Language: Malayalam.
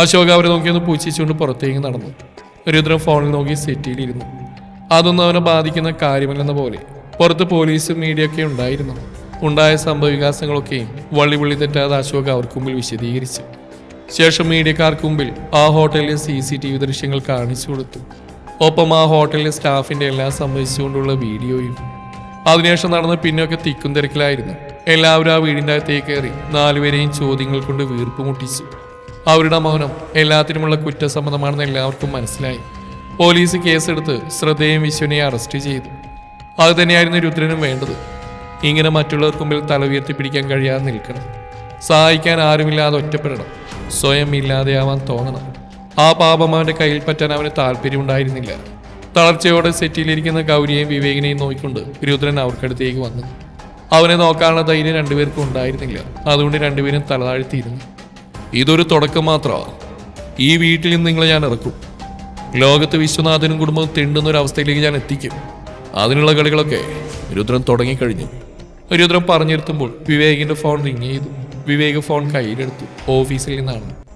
അശോക് അവരെ നോക്കി നോക്കിയൊന്ന് പൂച്ചിച്ചുകൊണ്ട് പുറത്തേക്ക് നടന്നു. രുദ്രൻ ഫോണിൽ നോക്കി സിറ്റിയിലിരുന്നു. അതൊന്നും അവനെ ബാധിക്കുന്ന കാര്യമല്ലെന്ന പോലെ പുറത്ത് പോലീസും മീഡിയ ഒക്കെ ഉണ്ടായിരുന്നു. ഉണ്ടായ സംഭവവികാസങ്ങളൊക്കെയും വള്ളി തെറ്റാതെ അശോക് അവർക്ക് മുമ്പിൽ വിശദീകരിച്ചു. ശേഷം മീഡിയക്കാർക്ക് മുമ്പിൽ ആ ഹോട്ടലിലെ സി സി ടി വി ദൃശ്യങ്ങൾ കാണിച്ചു കൊടുത്തു. ഒപ്പം ആ ഹോട്ടലിലെ സ്റ്റാഫിന്റെ എല്ലാം സംബന്ധിച്ചുകൊണ്ടുള്ള വീഡിയോയും. അതിനുശേഷം നടന്ന പിന്നൊക്കെ തിക്കും തിരക്കിലായിരുന്നു. എല്ലാവരും ആ വീടിന്റെ അകത്തേക്ക് കയറി നാലുപേരെയും ചോദ്യങ്ങൾ കൊണ്ട് വീർപ്പ് മുട്ടിച്ചു. അവരുടെ മൗനം എല്ലാത്തിനുമുള്ള കുറ്റസമ്മതമാണെന്ന് എല്ലാവർക്കും മനസ്സിലായി. പോലീസ് കേസെടുത്ത് ശ്രദ്ധയും വിശ്വനെ അറസ്റ്റ് ചെയ്തു. അത് തന്നെയായിരുന്നു രുദ്രനും വേണ്ടത്. ഇങ്ങനെ മറ്റുള്ളവർക്ക് മുമ്പിൽ തല ഉയർത്തിപ്പിടിക്കാൻ കഴിയാതെ നിൽക്കണം. സഹായിക്കാൻ ആരുമില്ലാതെ ഒറ്റപ്പെടണം. സ്വയം ഇല്ലാതെയാവാൻ തോന്നണം. ആ പാപം അവന്റെ കയ്യിൽ പറ്റാൻ അവന് താല്പര്യമുണ്ടായിരുന്നില്ല. തളർച്ചയോടെ സെറ്റിലിരിക്കുന്ന ഗൗരിയെയും വിവേകിനെയും നോക്കിക്കൊണ്ട് രുദ്രൻ അവർക്കടുത്തേക്ക് വന്നു. അവനെ നോക്കാനുള്ള ധൈര്യം രണ്ടുപേർക്കും ഉണ്ടായിരുന്നില്ല. അതുകൊണ്ട് രണ്ടുപേരും തലതാഴ്ത്തിയിരുന്നു ഇതൊരു തുടക്കം മാത്രമാണ് ഈ വീട്ടിൽ നിന്ന് നിങ്ങളെ ഞാൻ ഇറക്കും. ലോകത്ത് വിശ്വനാഥനും കുടുംബവും തിണ്ടുന്ന ഒരു അവസ്ഥയിലേക്ക് ഞാൻ എത്തിക്കും. അതിനുള്ള കളികളൊക്കെ രുദ്രൻ തുടങ്ങിക്കഴിഞ്ഞു. രുദ്രൻ പറഞ്ഞിരുത്തുമ്പോൾ വിവേകിന്റെ ഫോൺ റിങ് ചെയ്തു. വിവേക് ഫോൺ കയ്യിലെടുത്തു. ഓഫീസിൽ നിന്നാണ്.